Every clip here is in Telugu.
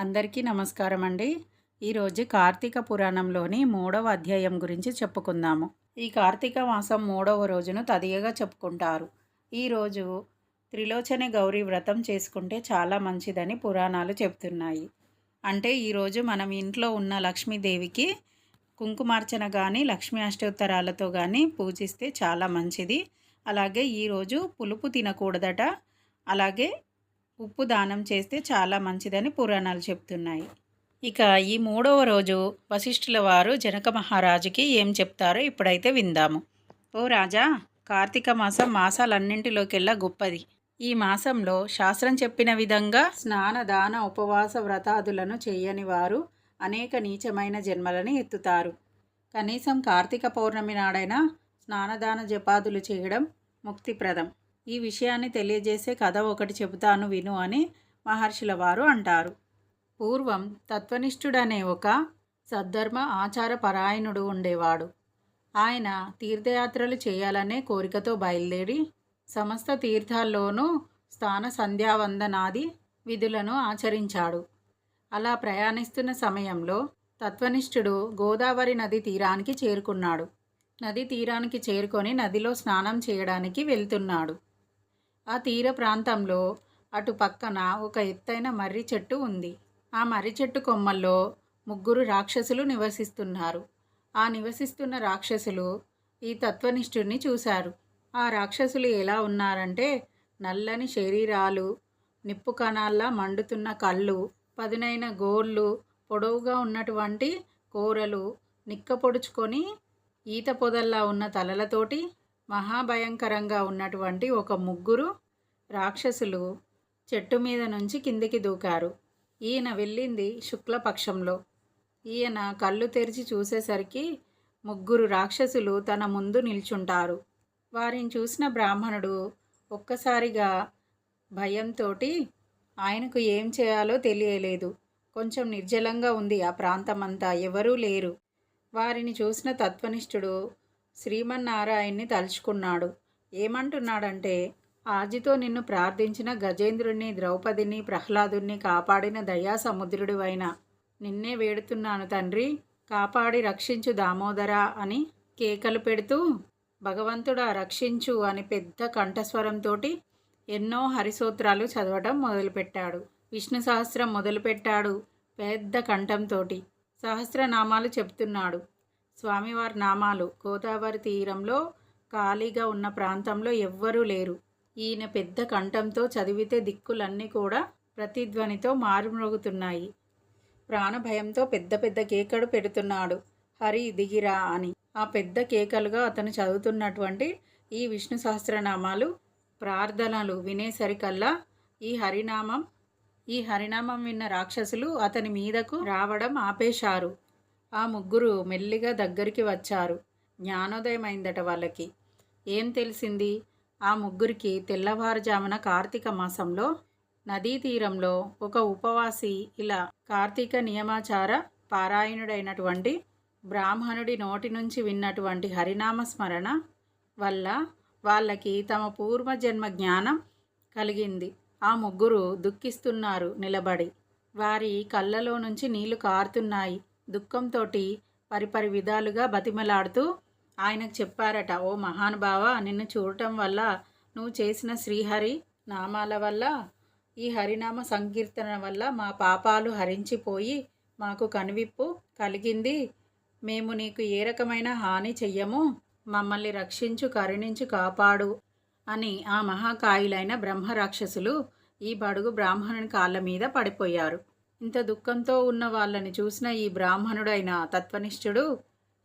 అందరికీ నమస్కారం అండి ఈరోజు కార్తీక పురాణంలోని మూడవ అధ్యాయం గురించి చెప్పుకుందాము. ఈ కార్తీక మాసం మూడవ రోజును తదియగా చెప్పుకుంటారు. ఈరోజు త్రిలోచన గౌరీ వ్రతం చేసుకుంటే చాలా మంచిదని పురాణాలు చెప్తున్నాయి అంటే ఈరోజు మనం ఇంట్లో ఉన్న లక్ష్మీదేవికి కుంకుమార్చన కానీ లక్ష్మీ అష్టోత్తరాలతో కానీ పూజిస్తే చాలా మంచిది. అలాగే ఈరోజు పులుపు తినకూడదట. అలాగే ఉప్పు దానం చేస్తే చాలా మంచిదని పురాణాలు చెప్తున్నాయి. ఇక ఈ మూడవ రోజు వశిష్ఠుల వారు జనక మహారాజుకి ఏం చెప్తారో ఇప్పుడైతే విందాము. ఓ రాజా కార్తీక మాసం మాసాలన్నింటిలోకెల్లా గొప్పది. ఈ మాసంలో శాస్త్రం చెప్పిన విధంగా స్నాన దాన ఉపవాస వ్రతాదులను చేయని వారు అనేక నీచమైన జన్మలని ఎత్తుతారు. కనీసం కార్తీక పౌర్ణమి నాడైనా స్నానదాన జపాదులు చేయడం ముక్తిప్రదం. ఈ విషయాన్ని తెలియజేసే కథ ఒకటి చెబుతాను విను అని మహర్షుల వారు అంటారు. పూర్వం తత్వనిష్ఠుడనే ఒక సద్ధర్మ ఆచార పరాయణుడు ఉండేవాడు. ఆయన తీర్థయాత్రలు చేయాలనే కోరికతో బయలుదేరి సమస్త తీర్థాల్లోనూ స్థాన సంధ్యావందనాది విధులను ఆచరించాడు. అలా ప్రయాణిస్తున్న సమయంలో తత్వనిష్ఠుడు గోదావరి నది తీరానికి చేరుకున్నాడు. నది తీరానికి చేరుకొని నదిలో స్నానం చేయడానికి వెళ్తున్నాడు. ఆ తీర ప్రాంతంలో అటు పక్కన ఒక ఎత్తైన మర్రి చెట్టు ఉంది. ఆ మర్రి చెట్టు కొమ్మల్లో ముగ్గురు రాక్షసులు నివసిస్తున్నారు. ఆ నివసిస్తున్న రాక్షసులు ఈ తత్వనిష్ఠుడిని చూశారు. ఆ రాక్షసులు ఎలా ఉన్నారంటే నల్లని శరీరాలు నిప్పు కణాల్లా మండుతున్న కళ్ళు పదునైన గోర్లు పొడవుగా ఉన్నటువంటి కూరలు నిక్కపొడుచుకొని ఈత పొదల్లా ఉన్న తలలతోటి మహాభయంకరంగా ఉన్నటువంటి ఒక ముగ్గురు రాక్షసులు చెట్టు మీద నుంచి కిందికి దూకారు. ఈయన వెళ్ళింది శుక్లపక్షంలో. ఈయన కళ్ళు తెరిచి చూసేసరికి ముగ్గురు రాక్షసులు తన ముందు నిల్చుంటారు. వారిని చూసిన బ్రాహ్మణుడు ఒక్కసారిగా భయంతో ఆయనకు ఏం చేయాలో తెలియలేదు. కొంచెం నిర్జలంగా ఉంది ఆ ప్రాంతమంతా ఎవరూ లేరు. వారిని చూసిన తత్వనిష్ఠుడు శ్రీమన్నారాయణ్ణి తలుచుకున్నాడు. ఏమంటున్నాడంటే ఆజితో నిన్ను ప్రార్థించిన గజేంద్రుణ్ణి ద్రౌపదిని ప్రహ్లాదుని కాపాడిన దయా సముద్రుడివైన నిన్నే వేడుతున్నాను తండ్రి. కాపాడి రక్షించు దామోదరా అని కేకలు పెడుతూ భగవంతుడా రక్షించు అని పెద్ద కంఠస్వరంతోటి ఎన్నో హరిసూత్రాలు చదవటం మొదలుపెట్టాడు. విష్ణు సహస్రం మొదలుపెట్టాడు పెద్ద కంఠంతోటి. సహస్రనామాలు చెప్తున్నాడు. స్వామివారి నామాలు గోదావరి తీరంలో ఖాళీగా ఉన్న ప్రాంతంలో ఎవ్వరూ లేరు. ఈయన పెద్ద కంఠంతో చదివితే దిక్కులన్నీ కూడా ప్రతిధ్వనితో మారుమ్రోగుతున్నాయి. ప్రాణభయంతో పెద్ద పెద్ద కేకడు పెడుతున్నాడు. హరి దిగిరా అని. ఆ పెద్ద కేకలుగా అతను చదువుతున్నటువంటి ఈ విష్ణు సహస్రనామాలు ప్రార్థనలు వినేసరికల్లా ఈ హరినామం ఈ హరినామం విన్న రాక్షసులు అతని మీదకు రావడం ఆపేశారు. ఆ ముగ్గురు మెల్లిగా దగ్గరికి వచ్చారు. జ్ఞానోదయం అయిందట వాళ్ళకి. ఏం తెలిసింది? ఆ ముగ్గురికి తెల్లవారుజామున కార్తీక మాసంలో నదీ తీరంలో ఒక ఉపవాసి ఇలా కార్తీక నియమాచార పారాయణుడైనటువంటి బ్రాహ్మణుడి నోటి నుంచి విన్నటువంటి హరినామ స్మరణ వల్ల వాళ్ళకి తమ పూర్వజన్మ జ్ఞానం కలిగింది. ఆ ముగ్గురు దుఃఖిస్తున్నారు నిలబడి. వారి కళ్ళలో నుంచి నీళ్ళు కారుతున్నాయి. దుఃఖంతో పరిపరి విధాలుగా బతిమలాడుతూ ఆయనకు చెప్పారట ఓ మహానుభావ నిన్ను చూడటం వల్ల నువ్వు చేసిన శ్రీహరి నామాల వల్ల ఈ హరినామ సంకీర్తన వల్ల మా పాపాలు హరించిపోయి మాకు కనువిప్పు కలిగింది. మేము నీకు ఏ రకమైన హాని చెయ్యము. మమ్మల్ని రక్షించు కరుణించు కాపాడు అని ఆ మహాకాయులైన బ్రహ్మరాక్షసులు ఈ బడుగు బ్రాహ్మణుని కాళ్ళ మీద పడిపోయారు. ఇంత దుఃఖంతో ఉన్న వాళ్ళని చూసిన ఈ బ్రాహ్మణుడైన తత్వనిష్ఠుడు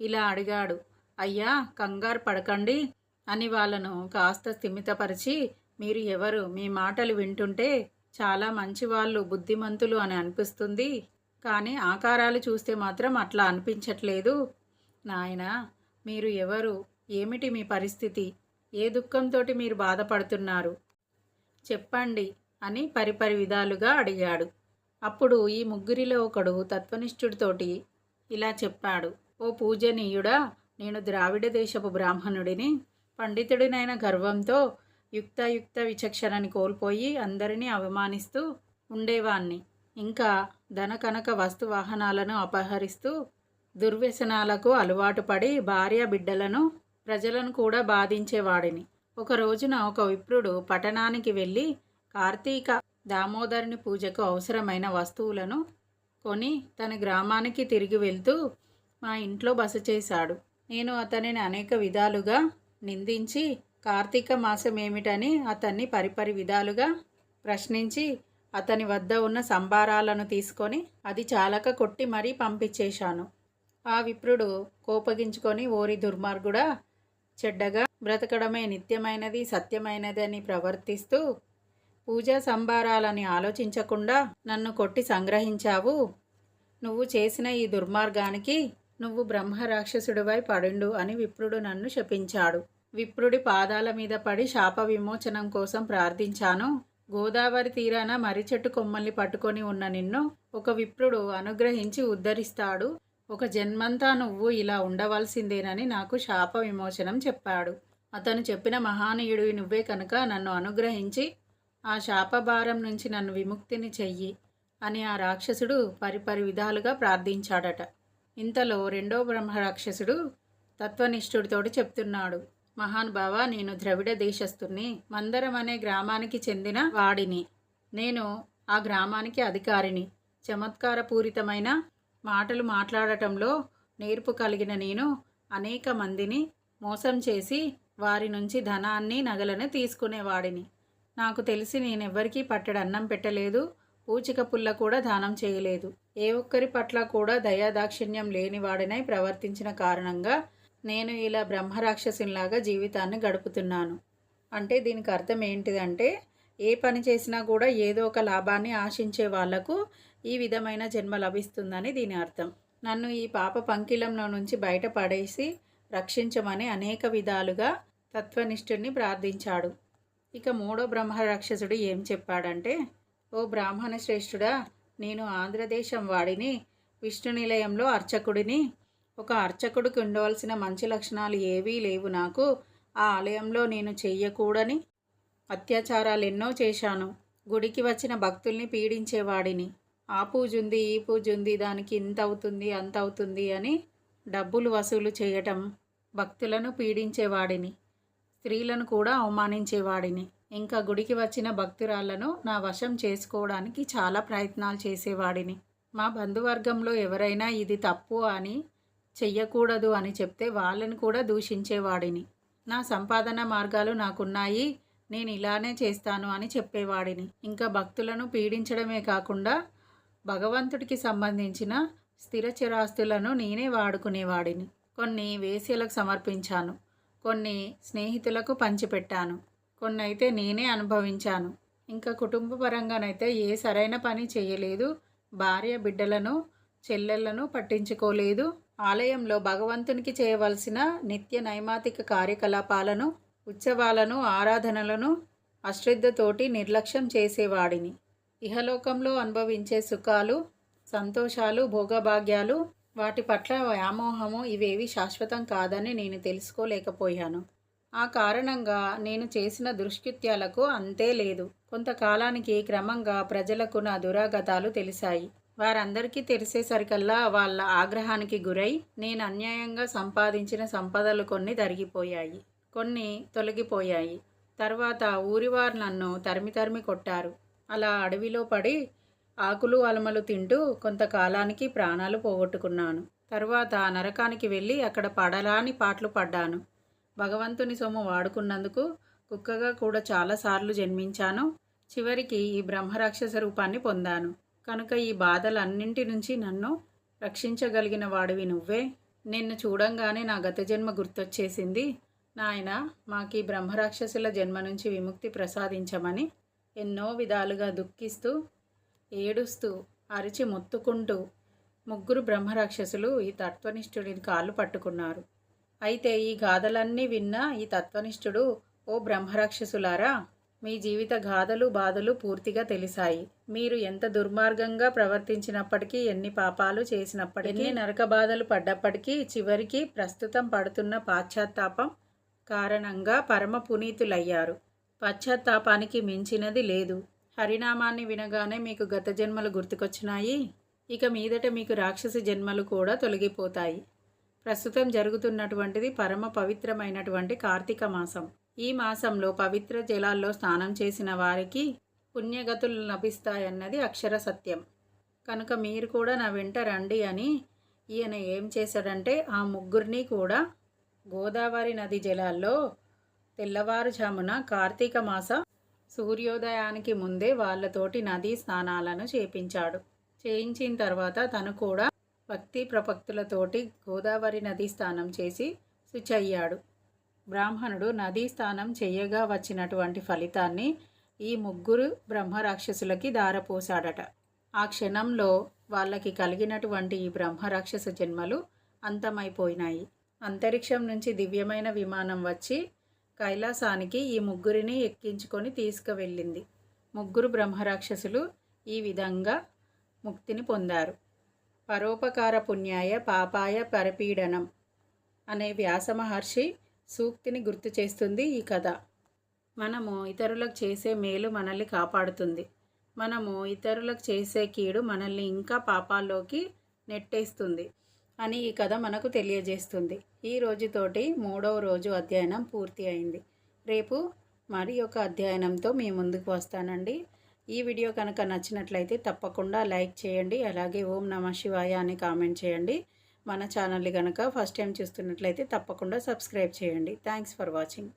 ఇలా అడిగాడు అయ్యా కంగారు పడకండి అని వాళ్ళను కాస్త స్థిమితపరిచి మీరు ఎవరు? మీ మాటలు వింటుంటే చాలా మంచివాళ్ళు బుద్ధిమంతులు అని అనిపిస్తుంది. కానీ ఆకారాలు చూస్తే మాత్రం అట్లా అనిపించట్లేదు. నాయన మీరు ఎవరు? ఏమిటి మీ పరిస్థితి? ఏ దుఃఖంతో మీరు బాధపడుతున్నారు? చెప్పండి అని పరిపరి విధాలుగా అడిగాడు. అప్పుడు ఈ ముగ్గురిలో ఒకడు తత్వనిష్ఠుడితోటి ఇలా చెప్పాడు ఓ పూజనీయుడా నేను ద్రావిడ దేశపు బ్రాహ్మణుడిని. పండితుడినైన గర్వంతో యుక్తాయుక్త విచక్షణని కోల్పోయి అందరినీ అవమానిస్తూ ఉండేవాణ్ణి. ఇంకా ధనకనక వస్తు వాహనాలను అపహరిస్తూ దుర్వ్యసనాలకు అలవాటు పడి భార్య బిడ్డలను ప్రజలను కూడా బాధించేవాడిని. ఒక రోజున ఒక విప్రుడు పట్టణానికి వెళ్ళి కార్తీక దామోదరుని పూజకు అవసరమైన వస్తువులను కొని తన గ్రామానికి తిరిగి వెళ్తూ మా ఇంట్లో బస చేశాడు. నేను అతనిని అనేక విధాలుగా నిందించి కార్తీక మాసం ఏమిటని అతన్ని పరిపరి విధాలుగా ప్రశ్నించి అతని వద్ద ఉన్న సంబారాలను తీసుకొని అది చాలక కొట్టి మరీ పంపించేశాను. ఆ విప్రుడు కోపగించుకొని ఓరి దుర్మార్గుడా చెడ్డగా బ్రతకడమే నిత్యమైనది సత్యమైనది అని ప్రవర్తిస్తూ పూజా సంబారాలని ఆలోచించకుండా నన్ను కొట్టి సంగ్రహించావు. నువ్వు చేసిన ఈ దుర్మార్గానికి నువ్వు బ్రహ్మరాక్షసుడివై పడుండు అని విప్రుడు నన్ను శపించాడు. విప్రుడి పాదాల మీద పడి శాప విమోచనం కోసం ప్రార్థించాను. గోదావరి తీరాన మరిచెట్టు కొమ్మల్ని పట్టుకొని ఉన్న నిన్ను ఒక విప్రుడు అనుగ్రహించి ఉద్ధరిస్తాడు. ఒక జన్మంతా నువ్వు ఇలా ఉండవలసిందేనని నాకు శాప విమోచనం చెప్పాడు. అతను చెప్పిన మహానీయుడివి నువ్వే కనుక నన్ను అనుగ్రహించి ఆ శాపభారం నుంచి నన్ను విముక్తిని చెయ్యి అని ఆ రాక్షసుడు పరిపరి విధాలుగా ప్రార్థించాడట. ఇంతలో రెండో బ్రహ్మ రాక్షసుడు తత్వనిష్ఠుడితోటి చెప్తున్నాడు. మహానుభావ నేను ద్రవిడ దేశస్థుని మందరం అనే గ్రామానికి చెందిన వాడిని. నేను ఆ గ్రామానికి అధికారిని. చమత్కారపూరితమైన మాటలు మాట్లాడటంలో నేర్పు కలిగిన నేను అనేక మందిని మోసం చేసి వారి నుంచి ధనాన్ని నగలను తీసుకునేవాడిని. నాకు తెలిసి నేనెవ్వరికీ పట్టడి అన్నం పెట్టలేదు పూచిక పుల్ల కూడా దానం చేయలేదు. ఏ ఒక్కరి పట్ల కూడా దయాదాక్షిణ్యం లేనివాడినై ప్రవర్తించిన కారణంగా నేను ఇలా బ్రహ్మరాక్షసునిలాగా జీవితాన్ని గడుపుతున్నాను. అంటే దీనికి అర్థం ఏంటిదంటే ఏ పని చేసినా కూడా ఏదో ఒక లాభాన్ని ఆశించే వాళ్ళకు ఈ విధమైన జన్మ లభిస్తుందని దీని అర్థం. నన్ను ఈ పాప పంకిలంలో నుంచి బయటపడేసి రక్షించమని అనేక విధాలుగా తత్వనిష్ఠుడిని ప్రార్థించాడు. ఇక మూడో బ్రహ్మ రాక్షసుడు ఏం చెప్పాడంటే ఓ బ్రాహ్మణ శ్రేష్ఠుడా నేను ఆంధ్రదేశం వాడిని విష్ణు నిలయంలో అర్చకుడిని. ఒక అర్చకుడికి ఉండవలసిన మంచి లక్షణాలు ఏవీ లేవు నాకు. ఆ ఆలయంలో నేను చెయ్యకూడని అత్యాచారాలు ఎన్నో చేశాను. గుడికి వచ్చిన భక్తుల్ని పీడించేవాడిని. ఆ పూజ ఉంది ఈ పూజ ఉంది దానికి ఇంత అవుతుంది అంత అవుతుంది అని డబ్బులు వసూలు చేయటం భక్తులను పీడించేవాడిని. స్త్రీలను కూడా అవమానించేవాడిని. ఇంకా గుడికి వచ్చిన భక్తురాళ్ళను నా వశం చేసుకోవడానికి చాలా ప్రయత్నాలు చేసేవాడిని. మా బంధువర్గంలో ఎవరైనా ఇది తప్పు అని చెయ్యకూడదు అని చెప్తే వాళ్ళని కూడా దూషించేవాడిని. నా సంపాదన మార్గాలు నాకున్నాయి నేను ఇలానే చేస్తాను అని చెప్పేవాడిని. ఇంకా భక్తులను పీడించడమే కాకుండా భగవంతుడికి సంబంధించిన స్థిర చిరాస్తులను నేనే వాడుకునేవాడిని. కొన్ని వేశ్యలకు సమర్పించాను. కొన్ని స్నేహితులకు పంచిపెట్టాను. కొన్ని అయితే నేనే అనుభవించాను. ఇంకా కుటుంబ పరంగానైతే ఏ సరైన పని చేయలేదు. భార్య బిడ్డలను చెల్లెళ్ళను పట్టించుకోలేదు. ఆలయంలో భగవంతునికి చేయవలసిన నిత్య నైమాతిక కార్యకలాపాలను ఉత్సవాలను ఆరాధనలను అశ్రద్ధతోటి నిర్లక్ష్యం చేసేవాడిని. ఇహలోకంలో అనుభవించే సుఖాలు సంతోషాలు భోగభాగ్యాలు వాటి పట్ల వ్యామోహము ఇవేవి శాశ్వతం కాదని నేను తెలుసుకోలేకపోయాను. ఆ కారణంగా నేను చేసిన దుష్కృత్యాలకు అంతే లేదు. కొంతకాలానికి క్రమంగా ప్రజలకు నా దురాగతాలు తెలిసాయి వారందరికీ తెలిసేసరికల్లా వాళ్ళ ఆగ్రహానికి గురై నేను అన్యాయంగా సంపాదించిన సంపదలు కొన్ని తరిగిపోయాయి. కొన్ని తొలగిపోయాయి. తర్వాత ఊరివారు నన్ను తరిమి తరిమి కొట్టారు. అలా అడవిలో పడి ఆకులు అలమలు తింటూ కొంతకాలానికి ప్రాణాలు పోగొట్టుకున్నాను. తర్వాత నరకానికి వెళ్ళి అక్కడ పడలాని పాటలు పడ్డాను. భగవంతుని సొమ్ము వాడుకున్నందుకు కుక్కగా కూడా చాలాసార్లు జన్మించాను. చివరికి ఈ బ్రహ్మరాక్షస రూపాన్ని పొందాను. కనుక ఈ బాధలన్నింటి నుంచి నన్ను రక్షించగలిగిన వాడివి నువ్వే. నిన్ను చూడంగానే నా గత జన్మ గుర్తొచ్చేసింది. నాయన మాకు ఈ బ్రహ్మరాక్షసుల జన్మ నుంచి విముక్తి ప్రసాదించమని ఎన్నో విధాలుగా దుఃఖిస్తూ ఏడుస్తూ అరిచి మొత్తుకుంటూ ముగ్గురు బ్రహ్మరాక్షసులు ఈ తత్వనిష్ఠుడిని కాళ్ళు పట్టుకున్నారు. అయితే ఈ గాథలన్నీ విన్న ఈ తత్వనిష్ఠుడు ఓ బ్రహ్మరాక్షసులారా మీ జీవిత గాథలు బాధలు పూర్తిగా తెలిసాయి. మీరు ఎంత దుర్మార్గంగా ప్రవర్తించినప్పటికీ ఎన్ని పాపాలు చేసినప్పటికీ ఎన్ని నరక బాధలు పడ్డప్పటికీ చివరికి ప్రస్తుతం పడుతున్న పాశ్చాత్తాపం కారణంగా పరమ పునీతులయ్యారు. పశ్చాత్తాపానికి మించినది లేదు. హరినామాన్ని వినగానే మీకు గత జన్మలు గుర్తుకొచ్చినాయి. ఇక మీదట మీకు రాక్షసి జన్మలు కూడా తొలగిపోతాయి. ప్రస్తుతం జరుగుతున్నటువంటిది పరమ పవిత్రమైనటువంటి కార్తీక మాసం. ఈ మాసంలో పవిత్ర జలాల్లో స్నానం చేసిన వారికి పుణ్యగతులు లభిస్తాయన్నది అక్షర సత్యం. కనుక మీరు కూడా నా వెంట రండి అని ఈయన ఏం చేశాడంటే ఆ ముగ్గురిని కూడా గోదావరి నది జలాల్లో తెల్లవారుజామున కార్తీక మాస సూర్యోదయానికి ముందే వాళ్ళతోటి నదీ స్నానాలను చేపించాడు. చేయించిన తర్వాత తను కూడా భక్తి ప్రపక్తులతోటి గోదావరి నదీ స్నానం చేసి శుచయ్యాడు. బ్రాహ్మణుడు నదీ స్నానం చేయగా వచ్చినటువంటి ఫలితాన్ని ఈ ముగ్గురు బ్రహ్మరాక్షసులకి దారపోశాడట. ఆ క్షణంలో వాళ్ళకి కలిగినటువంటి ఈ బ్రహ్మరాక్షస జన్మలు అంతమైపోయినాయి. అంతరిక్షం నుంచి దివ్యమైన విమానం వచ్చి కైలాసానికి ఈ ముగ్గురిని ఎక్కించుకొని తీసుకువెళ్ళింది. ముగ్గురు బ్రహ్మరాక్షసులు ఈ విధంగా ముక్తిని పొందారు. పరోపకార పుణ్యాయ పాపాయ పరపీడనం అనే వ్యాస మహర్షి సూక్తిని గుర్తు చేస్తుంది ఈ కథ. మనము ఇతరులకు చేసే మేలు మనల్ని కాపాడుతుంది. మనము ఇతరులకు చేసే కీడు మనల్ని ఇంకా పాపాల్లోకి నెట్టేస్తుంది. అని ఈ కథ మనకు తెలియజేస్తుంది. ఈ రోజుతోటి మూడవ రోజు అధ్యయనం పూర్తి అయింది. రేపు మరి ఒక అధ్యయనంతో మీ ముందుకు వస్తానండి. ఈ వీడియో కనుక నచ్చినట్లయితే తప్పకుండా లైక్ చేయండి అలాగే ఓం నమ శివాయ అని కామెంట్ చేయండి. మన ఛానల్ని కనుక ఫస్ట్ టైం చూస్తున్నట్లయితే తప్పకుండా సబ్స్క్రైబ్ చేయండి. Thanks for watching.